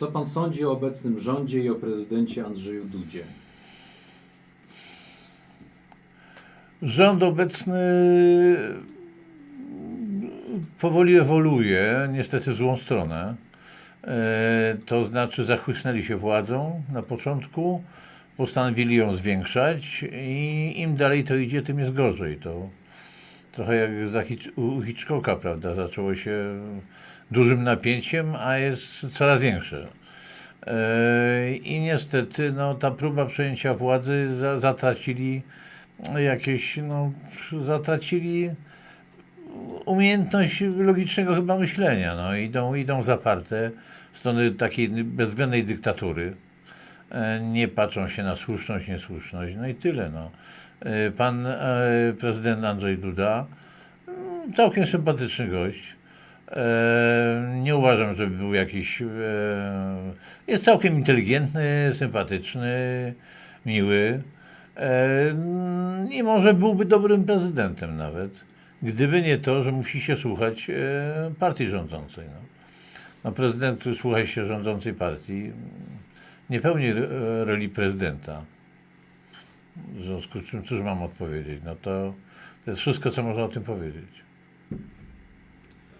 Co pan sądzi o obecnym rządzie i o prezydencie Andrzeju Dudzie? Rząd obecny powoli ewoluuje, niestety w złą stronę. E, To znaczy zachłysnęli się władzą na początku, postanowili ją zwiększać i im dalej to idzie, tym jest gorzej. To trochę jak za Hitch- u Hitchcocka, prawda? Zaczęło się dużym napięciem, a jest coraz większe. E, I niestety no, ta próba przejęcia władzy za, zatracili jakieś, no, zatracili umiejętność logicznego chyba myślenia. No, idą, idą zaparte w stronę takiej bezwzględnej dyktatury. E, Nie patrzą się na słuszność, niesłuszność. No i tyle. No. E, Pan e, prezydent Andrzej Duda, mm, całkiem sympatyczny gość. Nie uważam, żeby był jakiś. Jest całkiem inteligentny, sympatyczny, miły. E, I może byłby dobrym prezydentem nawet, gdyby nie to, że musi się słuchać partii rządzącej. No. No prezydent, słucha się rządzącej partii, nie pełni roli prezydenta. W związku z czym, cóż mam odpowiedzieć? No to, to jest wszystko, co można o tym powiedzieć.